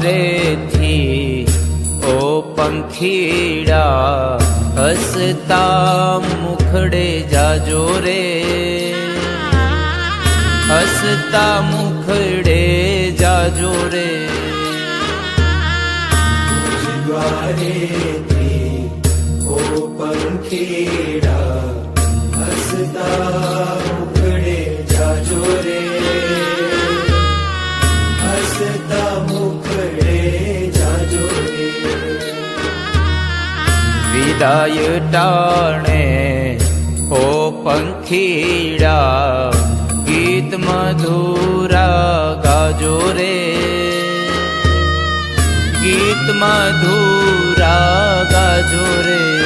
દ્વારેથી ઓ પંખીડા હસતા મુખડે જાજો રે. હસતા મુખડે જાજો રે. દ્વારેથી ઓ પંખીડા હસતા વિદાય ટાણે ઓ પંખીડા ગીત મધુરા ગાજો રે. ગીત મધુરા ગાજો રે.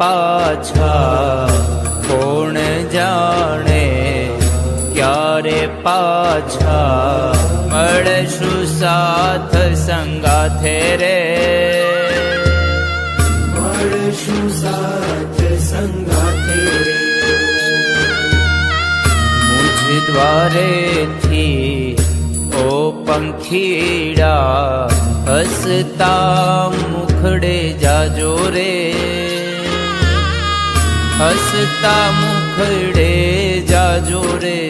પાછા કોણ જાણે ક્યારે પાછા મળશું સાથ સંગાથે રે? મળશું સાથ સંગાથે રે. મુझ દ્વારેથી ઓ પંખીડા હસતા મુખડે જાજો રે. હસતા મુખડે જાજો રે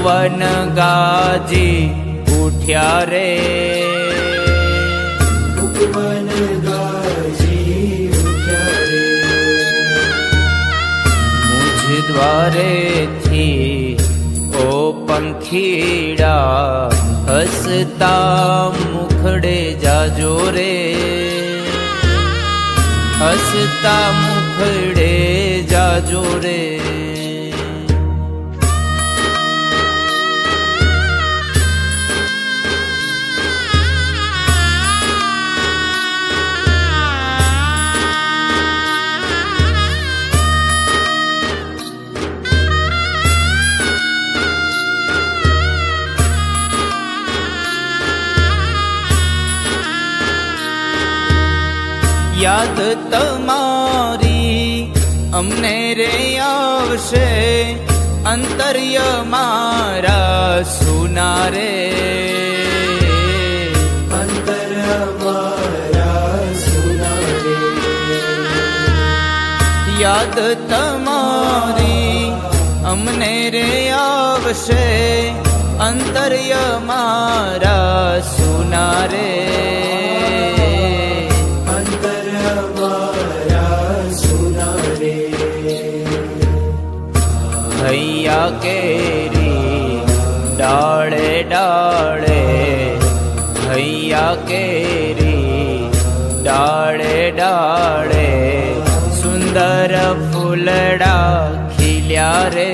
ઉપવન ગાજી ઉઠ્યા રે. ઉપવન ગાજી ઉઠ્યા રે. મુझ દ્વારેથી ઓ પંખીડા હસતા મુખડે જાજો રે. હસતા મુખડે જાજો રે. યાદ તમારી. અમને રે આવશે અંતર્ય મારા મારા સુનારે યાદ તમારી. અમને રે આવશે અંતર્ય મારા ડાળે સુંદર ફૂલડા ખીલ્યા રે.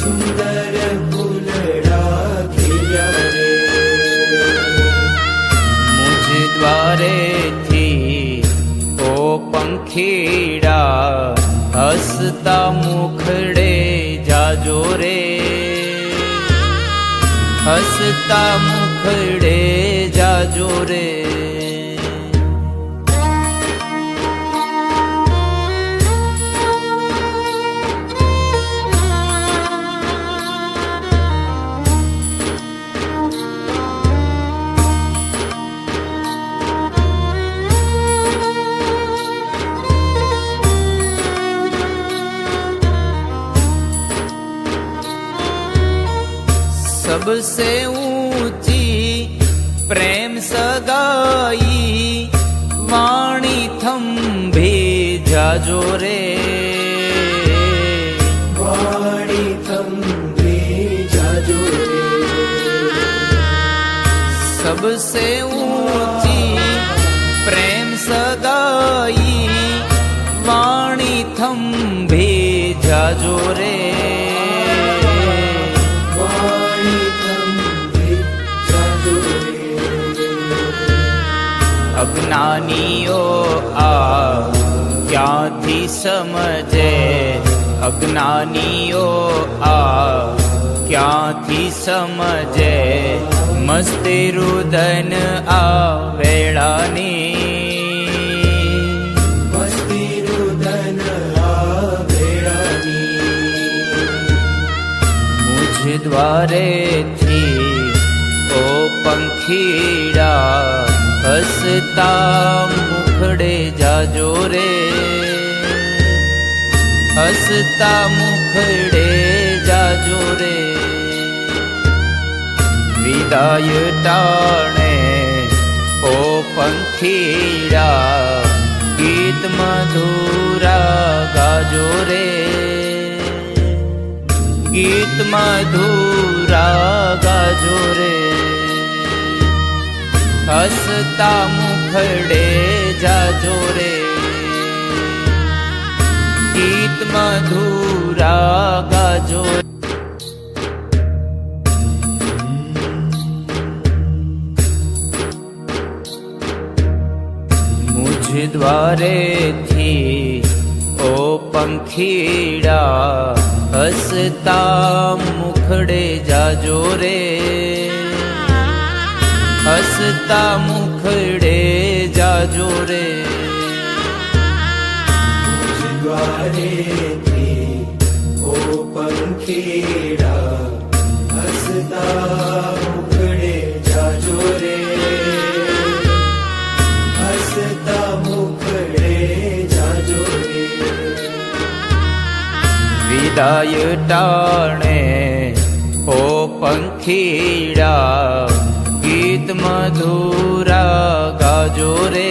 સુંદર ફૂલડા ખીલ્યા રે. મુજ દ્વારેથી ઓ પંખીડા હસતા મુખડે જાજો રે. હસતા મુખડે જાજો सबसे ऊँची प्रेम सगाई वाणी थम जाजो रे। वाणी थम जाजो रे। सबसे ऊँची प्रेम सगाई वाणी थम जाजो रे। ક્યાંથી સમજે અજ્ઞાનીઓ આ ક્યાંથી સમજે? મસ્તી રુદન આ વેળાની. મસ્તી રુદન આ વેળાની. મુજ દ્વારેથી ઓ પંખીડા હસતા મુખડે જાજો રે. मुखरे जा जोरे विदाय टाणे ओ पंखीरा गीत मधुरा गाजोरे गीत मधुरा गा हसता हस्ता मुखे जोरे રે ગીત મધુરા ગાજો રે. મુજ દ્વારેથી ઓ પંખીડા હસતા મુખડે જાજો રે હસતા મુખડે જાજો રે દ્વારેથી ઓ પંખીડા હસતા મુખડે જાજો રે હસતા મુખડે જાજો રે વિદાય ટાણે ઓ પંખીડા ગીત મધુરા ગાજો રે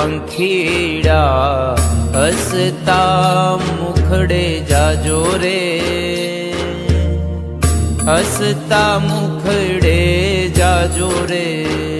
પંખીડા હસતા મુખડે જાજો રે. હસતા મુખડે જાજો રે.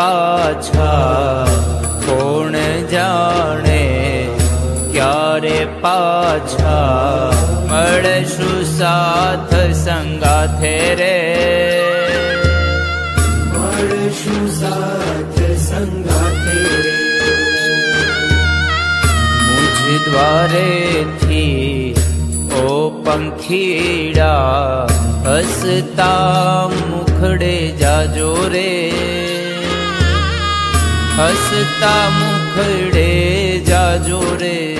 પાછા કોણ જાણે ક્યારે પાછા મળશું સાથ સંગાથે રે? મળશું સાથ સંગાથે રે. મુજ દ્વારેથી ઓ પંખીડા હસતા મુખડે જાજો રે. હસતા મુખડે જાજો રે.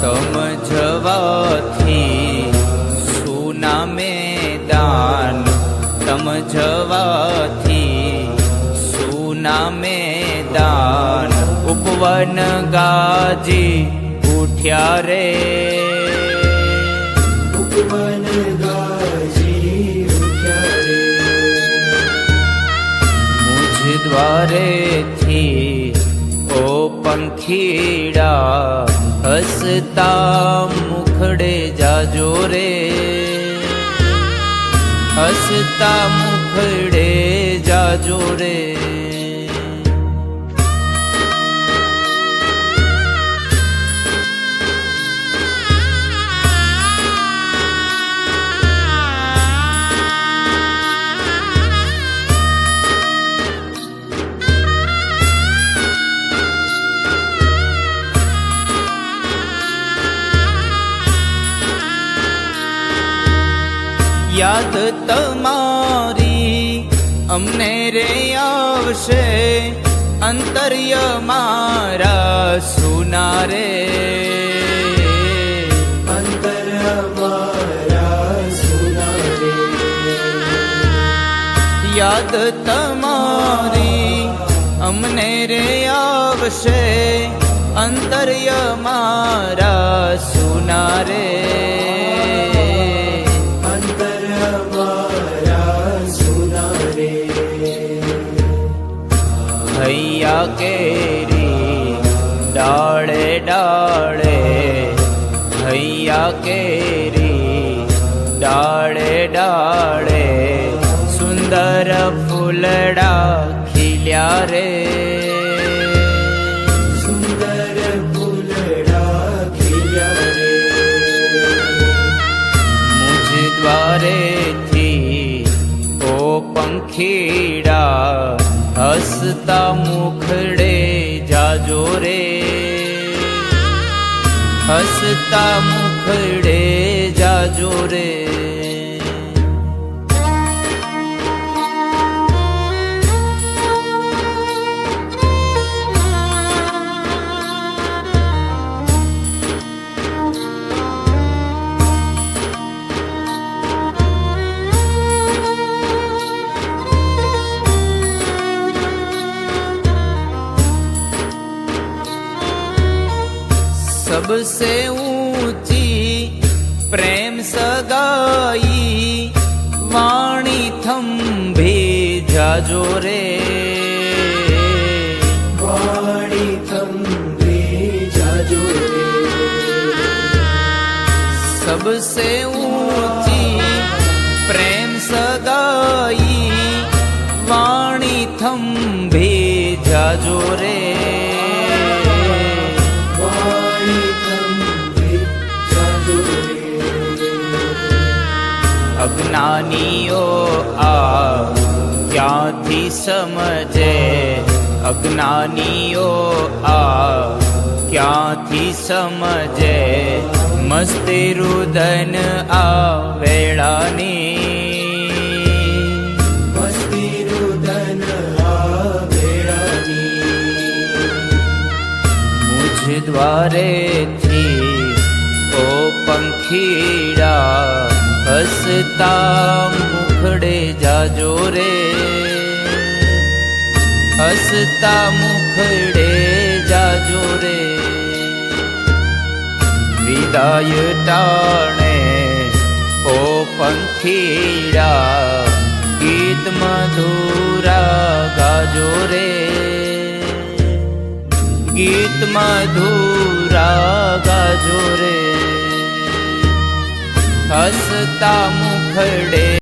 તમ જવાથી સુનામે દાન તમ જવાથી સુના મેદાન ઉપવન ગાજી ઉઠ્યા રે પંખીડા હસતા મુખડે જાજો રે. હસતા મુખડે જાજો રે. યાદ તમારી. અમને રે આવશે અંતર્ય મારા સુના રે અંતર અમારા સુના રે યાદ તમારી. અમને રે આવશે અંતર્ય મારા સુના રે અમારા સુના રે હૈયા કેરી ડાળે ડાળે હૈયા કેરી ડાળે ડાળે સુંદર ફૂલડા ખીલ્યા રે પંખીડા હસતા મુખડે જાજો રે. હસતા મુખડે જાજો રે. सबसे ऊँची प्रेम सगाई वाणी थम जाजो रे। वाणी थम जाजो रे। सबसे ऊँची प्रेम सगाई वाणी थंभे जाजो रे। અજ્ઞાનીઓ આ ક્યાંથી સમજે? અજ્ઞાનીઓ આ ક્યાંથી સમજે? મસ્તી રુદન આ વેળાની. મસ્તી રુદન મુझ દ્વારેથી ઓ પંખીડા हसता मुखड़े जाजो रे। जोरे मुखड़े जाजो रे। विदाय टाणे ओ पङ्खीरा गीत मधुरा गाजो रे। गीत मधुरा गाजो रे। હસતા મુખડે